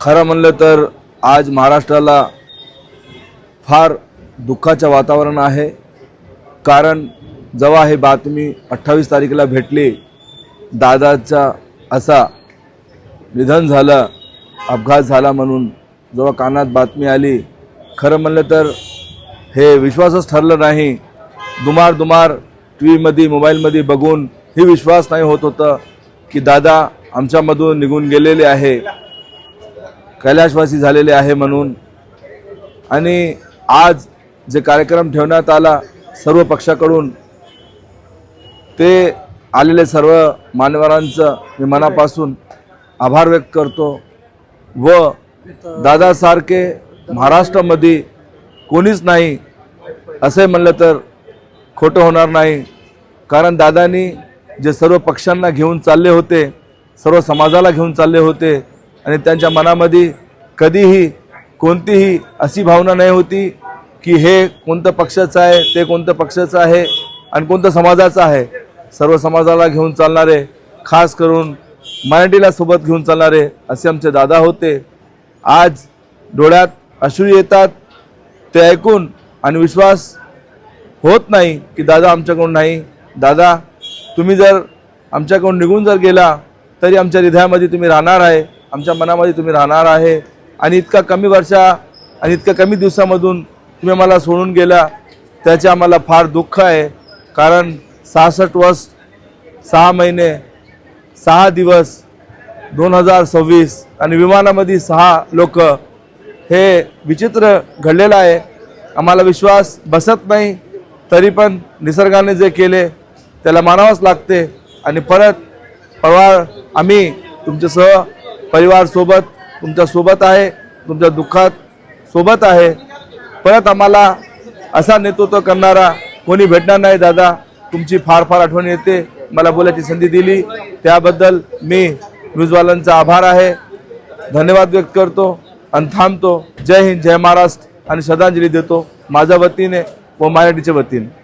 खरं म्हणलं तर आज महाराष्ट्राला फार दुःखाचं वातावरण आहे. कारण जेव्हा ही बातमी अठ्ठावीस तारखेला भेटली दादाचा असा निधन झालं अपघात झाला म्हणून जेव्हा कानात बातमी आली खरं म्हणलं तर हे विश्वासच ठरलं नाही. दुमार दुमार टी व्हीमध्ये मोबाईलमध्ये बघून हे विश्वास नाही होत होतं की दादा आमच्यामधून निघून गेलेले आहे. कैलाशवासी झालेले आहे म्हणून. आणि आज जे कार्यक्रम ठेवण्यात आला सर्व पक्षाकडून ते आलेले सर्व मान्यवरांचं मी मनापासून आभार व्यक्त करतो व दादासारखे महाराष्ट्रामध्ये कोणीच नाही असे म्हणलं तर खोटं होणार नाही. कारण दादानी जे सर्व पक्षांना घेऊन चालले होते सर्व समाजाला घेऊन चालले होते आणि त्यांच्या मनामध्ये कधीही कोणतीही अशी भावना नाही होती की हे कोणतं पक्षाचं आहे ते कोणतं पक्षाचं आहे आणि कोणतं समाजाचं आहे. सर्व समाजाला घेऊन चालणारे खास करून मराठीला सोबत घेऊन चालणारे असे आमचे दादा होते. आज डोळ्यात अश्रू येतात ते ऐकून आणि विश्वास होत नाही की दादा आमच्याकडून नाही. दादा तुम्ही जर आमच्याकडून निघून जर गेला तरी आमच्या हृदयामध्ये तुम्ही राहणार आहे. आमच्या मनामध्ये तुम्ही राहणार आहे. आणि इतका कमी वर्षा आणि इतक्या कमी दिवसामधून तुम्ही मला सोडून गेला त्याचे आम्हाला फार दुःख आहे. कारण सहासष्ट वर्ष सहा महिने सहा दिवस दोन हजार सव्वीस आणि विमानामध्ये सहा लोक हे विचित्र घडलेलं आहे. आम्हाला विश्वास बसत नाही तरी पण निसर्गाने जे केले त्याला मानावंच लागते. आणि परत परवा आम्ही तुमच्यासह परिवारसोबत तुमच्यासोबत आहे तुमच्या दुःखात सोबत आहे. परत आम्हाला असा नेतृत्व करणारा कोणी भेटणार नाही दादा. तुमची फार फार आठवण येते. मला बोलायची संधी दिली. त्याबद्दल मी न्यूजवाल्यांचा आभार आहे. धन्यवाद व्यक्त करतो आणि थांबतो. जय हिंद जय महाराष्ट्र आणि श्रद्धांजली देतो. माझ्या वतीने व मराठीच्या वतीने.